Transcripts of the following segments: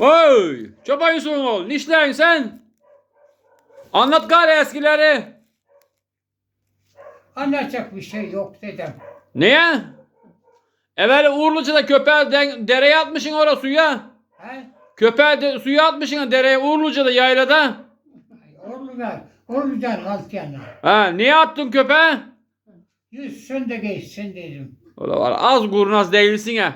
Oy! Çoban Yusuf'un oğlu. Nişleyin sen. Anlat gari eskileri. Anlatacak bir şey yok dedim. Niye? Evvel Uğurluca'da köpeği de- dereye atmışsın oraya suya. He? Köpeği de, suya atmışsın dereye Uğurluca'da yaylada. Orlu'dan, Orlu'dan alt yana. Ha, niye attın köpeği? Yüzsün de geçsin dedim. Ola var az kurnaz değilsin ya.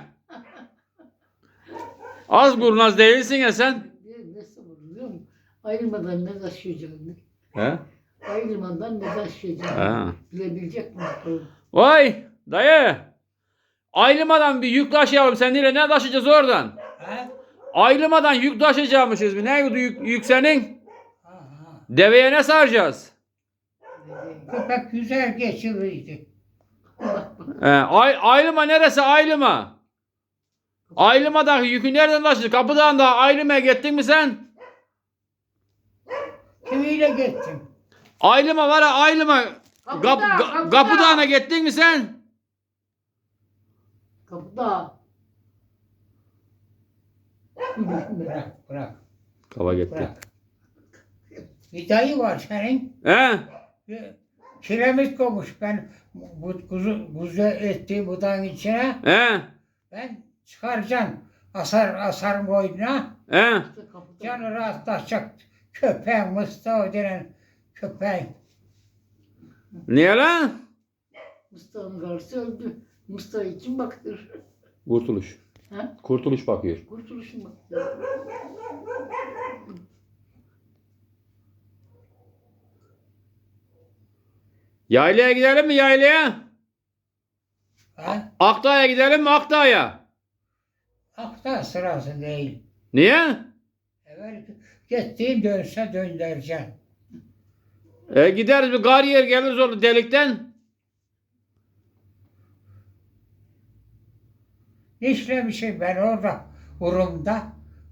Az kurnaz değilsin ya sen. Ne biliyor musun? Ayrılmadan ne taşıyacağını. He? Ayrılmadan ne taşıyacağını. Ha. Bilebilecek mi? Vay dayı. Ayrılmadan bir yük taşıyalım seninle ne taşıyacağız oradan? He? Ayrılmadan yük taşıyacakmışız. Ne yük, yük senin? Ha, ha. Deveye ne saracağız? Köpek güzel geçirirdi. He, ay, ayrılma neresi ayrılma? Ayrılmadan yükü nereden taşıdın? Kapıdan da ayrılmaya gittin mi sen? Kimiyle gittim? Ayrılma var ya ayrılma. Kap, Kapıda, ga- kapıda. kapıdağına gittin mi sen? Kapıda. Bırak, bırak, Kaba gitti. bırak. Bir dayı var senin. He? Bir kiremit koymuş ben bu kuzu, kuzu ettiği budanın içine. He? Ben çıkaracağım. Asar, asarım boynuna. He? Canı rahatlatacak. Köpeğin Mustafa denen köpeğin. Niye lan? Mustafa'nın karısı öldü. Mustafa için baktır. Kurtuluş. Ha? Kurtuluş bakıyor. Kurtuluşun baktır. Yaylaya gidelim mi yaylaya? Ha? Akdağ'a gidelim mi Akdağ'a? Akta sırası değil. Niye? Evvel gittiğim dönse döndüreceğim. E gideriz bir gar yer geliriz orada delikten. İşlemişim ben orada Urum'da.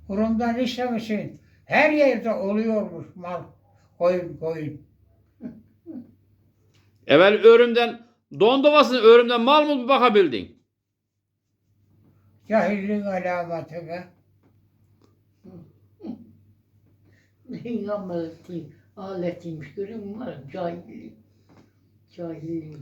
Urum'dan işlemişim. Her yerde oluyormuş mal. Koyun koyun. Evvel örümden dondovasını örümden mal mı bakabildin? Cahillik alameti be. Peygamber görüyor musun? Var Cahilliği. Cahilliği.